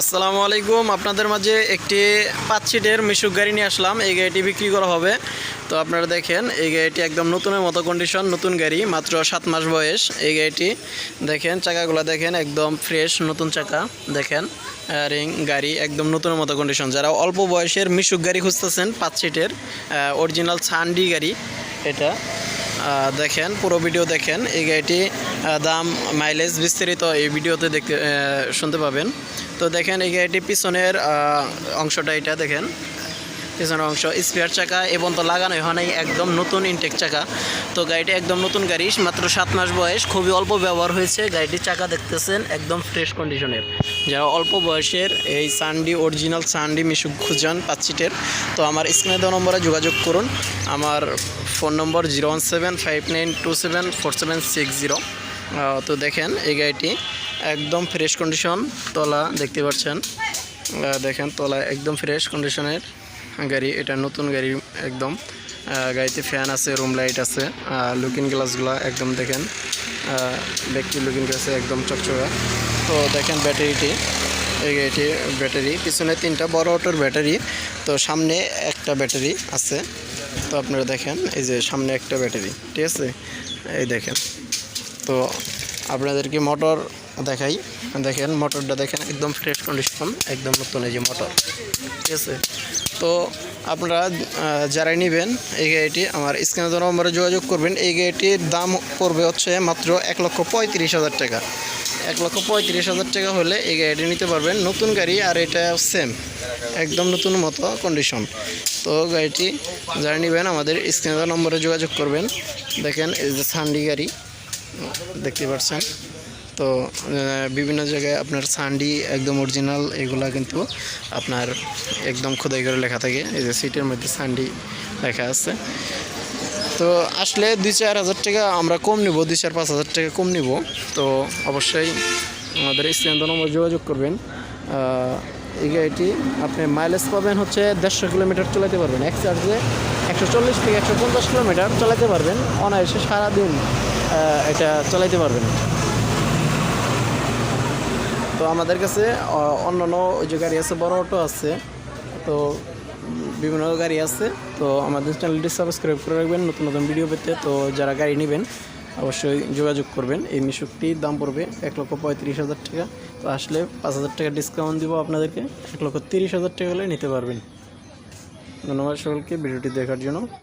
আসসালামু আলাইকুম। আপনাদের মাঝে একটি পাঁচ সিটের মিশুক গাড়ি নিয়ে আসলাম। এই গাড়িটি বিক্রি করা হবে। তো আপনারা দেখেন, এই গাড়িটি একদম নতুনের মতো কন্ডিশন নতুন গাড়ি, মাত্র সাত মাস বয়স। এই গাড়িটি দেখেন, চাকাগুলো দেখেন, একদম ফ্রেশ নতুন চাকা। দেখেন রিং গাড়ি একদম নতুনের মতো কন্ডিশন যারা অল্প বয়সের মিশুক গাড়ি খুঁজতেছেন, পাঁচ সিটের অরিজিনাল সানডি গাড়ি এটা। দেখেন, পুরো ভিডিও দেখেন, এই গাড়িটি দাম মাইলেজ বিস্তারিত এই ভিডিওতে দেখতে শুনতে পাবেন। তো দেখেন, এই গাড়িটি পিছনের অংশটা এটা দেখেন। পিছনের অংশ স্পেয়ার চাকা এবং তো লাগানো হয় নাই, একদম নতুন ইনটেক চাকা। তো গাড়িটি একদম নতুন গাড়ি, মাত্র সাত মাস বয়স, খুবই অল্প ব্যবহার হয়েছে। গাড়িটির চাকা দেখতেছেন, একদম ফ্রেশ কন্ডিশনের যারা অল্প বয়সের, এই সানডি অরিজিনাল সানডি মিশুক খুঁজান পাঁচ সিটের তো আমার স্ক্রিনে দেওয়া নম্বরে যোগাযোগ করুন। আমার phone number zero one seven five nine two seven four seven six zero তো দেখেন, এই গাড়িটি একদম ফ্রেশ কন্ডিশন তলা দেখতে পাচ্ছেন। দেখেন, তলা একদম ফ্রেশ কন্ডিশনের গাড়ি, এটা নতুন গাড়ি একদম। গাড়িতে ফ্যান আছে রুম লাইট আছে লুকিং গ্লাসগুলো একদম দেখেন ব্যক্তি লুকিং গ্লাস একদম চকচকা। তো দেখেন ব্যাটারিটি, এই গাড়িটি ব্যাটারি, পিছনে তিনটা বড় অটোর ব্যাটারি, তো সামনে একটা ব্যাটারি আছে। তো আপনারা দেখেন, এই যে সামনে একটা ব্যাটারি, ঠিক আছে? এই দেখেন। তো আপনাদেরকে মোটর দেখাই। দেখেন মোটরটা দেখেন, একদম ফ্রেশ কন্ডিশন একদম নতুন এই যে মোটর ঠিক আছে? তো আপনারা যারাই নেবেন এই গাড়িটি, আমার স্ক্রিনে দেওয়া নম্বরে যোগাযোগ করবেন। এই গাড়িটির দাম পড়বে হচ্ছে মাত্র এক লক্ষ পঁয়ত্রিশ হাজার টাকা। এক লক্ষ পঁয়ত্রিশ হাজার টাকা হলে এই গাড়িটি নিতে পারবেন। নতুন গাড়ি, আর এটা সেম একদম নতুন মতো কন্ডিশন তো গাড়িটি যারা নেবেন, আমাদের স্ক্রিনে নম্বরে যোগাযোগ করবেন। দেখেন, এই যে সান্ডি গাড়ি। দেখতে পাচ্ছেন তো বিভিন্ন জায়গায় আপনার সান্ডি একদম অরিজিনাল এগুলা কিন্তু আপনার একদম খোদাই করে লেখা থাকে। এই যে সিটের মধ্যে সান্ডি লেখা আছে। তো, আসলে দুই চার হাজার টাকা আমরা কম নিব, দুই চার পাঁচ হাজার টাকা কম নিব। তো, অবশ্যই আমাদের স্ক্রিন নম্বর যোগাযোগ করবেন। এই গাড়িটি আপনি মাইলেজ পাবেন হচ্ছে দেড়শো কিলোমিটার চালাতে পারবেন। এক চার্জে একশো চল্লিশ থেকে একশো পঞ্চাশ কিলোমিটার চালাতে পারবেন। অনায়াসে সারাদিন। এটা চালাতে পারবেন। তো আমাদের কাছে অন্যান্য ওই যে গাড়ি আছে, বড় অটো আছে, তো বিভিন্ন গাড়ি আছে, তো আমাদের চ্যানেলটি সাবস্ক্রাইব করে রাখবেন, নতুন নতুন ভিডিও পেতে, তো যারা গাড়ি নেবেন, অবশ্যই যোগাযোগ করবেন। এই মিশুকটির দাম পড়বে এক লক্ষ পঁয়ত্রিশ হাজার টাকা। তো আসলে পাঁচ হাজার টাকা ডিসকাউন্ট দিব আপনাদেরকে, এক লক্ষ তিরিশ হাজার টাকা হলে নিতে পারবেন। ধন্যবাদ সকলকে ভিডিওটি দেখার জন্য।